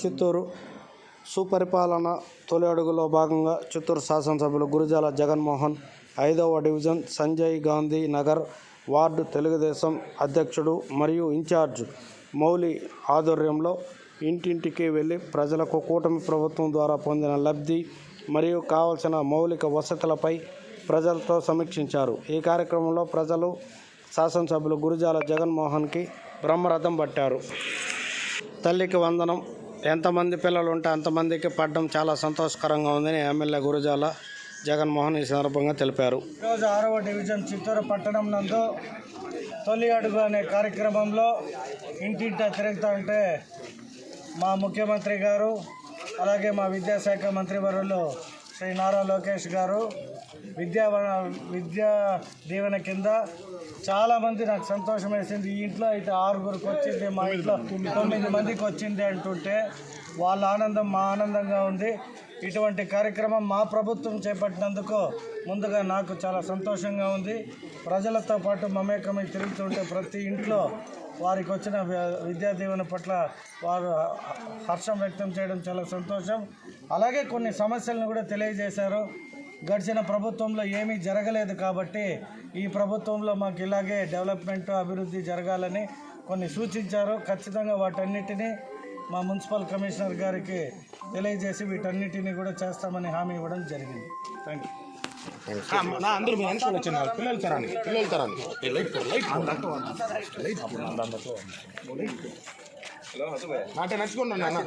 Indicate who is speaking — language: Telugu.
Speaker 1: చిత్తూరు సుపరిపాలన తొలి అడుగులో భాగంగా చిత్తూరు శాసనసభ్యులు గురుజాల జగన్మోహన్ ఐదవ డివిజన్ సంజయ్ గాంధీ నగర్ వార్డు తెలుగుదేశం అధ్యక్షుడు మరియు ఇన్ఛార్జ్ మౌలి ఆధ్వర్యంలో ఇంటింటికి వెళ్ళి ప్రజలకు కూటమి ప్రభుత్వం ద్వారా పొందిన లబ్ధి మరియు కావలసిన మౌలిక వసతులపై ప్రజలతో సమీక్షించారు. ఈ కార్యక్రమంలో ప్రజలు శాసనసభ్యులు గురుజాల జగన్మోహన్కి బ్రహ్మరథం పట్టారు. తల్లికి వందనం ఎంతమంది పిల్లలు ఉంటే అంతమందికి పడడం చాలా సంతోషకరంగా ఉందని ఎమ్మెల్యే గురుజాల జగన్మోహన్ ఈ సందర్భంగా తెలిపారు.
Speaker 2: ఈరోజు ఆరవ డివిజన్ చిత్తూరు పట్టణం నందు తొలి అడుగు అనే కార్యక్రమంలో ఇంటింటా తిరుగుతూ ఉంటే మా ముఖ్యమంత్రి గారు అలాగే మా విద్యాశాఖ మంత్రివర్యులు శ్రీ నారా లోకేష్ గారు విద్యా విద్యా దీవెన కింద చాలామంది నాకు సంతోషం వేసింది ఈ ఇంట్లో అయితే ఆరుగురికి వచ్చింది మా ఇంట్లో తొమ్మిది మందికి వచ్చింది అంటుంటే వాళ్ళ ఆనందం మా ఆనందంగా ఉంది. ఇటువంటి కార్యక్రమం మా ప్రభుత్వం చేపట్టినందుకు ముందుగా నాకు చాలా సంతోషంగా ఉంది. ప్రజలతో పాటు మమేకమై తిరుగుతుంటే ప్రతి ఇంట్లో వారికి వచ్చిన విద్యా దీవెన పట్ల వారు హర్షం వ్యక్తం చేయడం చాలా సంతోషం. అలాగే కొన్ని సమస్యలను కూడా తెలియజేశారు. గడిచిన ప్రభుత్వంలో ఏమీ జరగలేదు కాబట్టి ఈ ప్రభుత్వంలో మాకు ఇలాగే డెవలప్మెంట్ అభివృద్ధి జరగాలని కొన్ని సూచించారు. ఖచ్చితంగా వాటన్నిటినీ మా మున్సిపల్ కమిషనర్ గారికి తెలియజేసి వీటన్నిటిని కూడా చేస్తామని హామీ ఇవ్వడం జరిగింది. థ్యాంక్ యూ
Speaker 3: నా అందరూ మీ వెనకాల వచ్చిన పిల్లలు అంటే నాన్న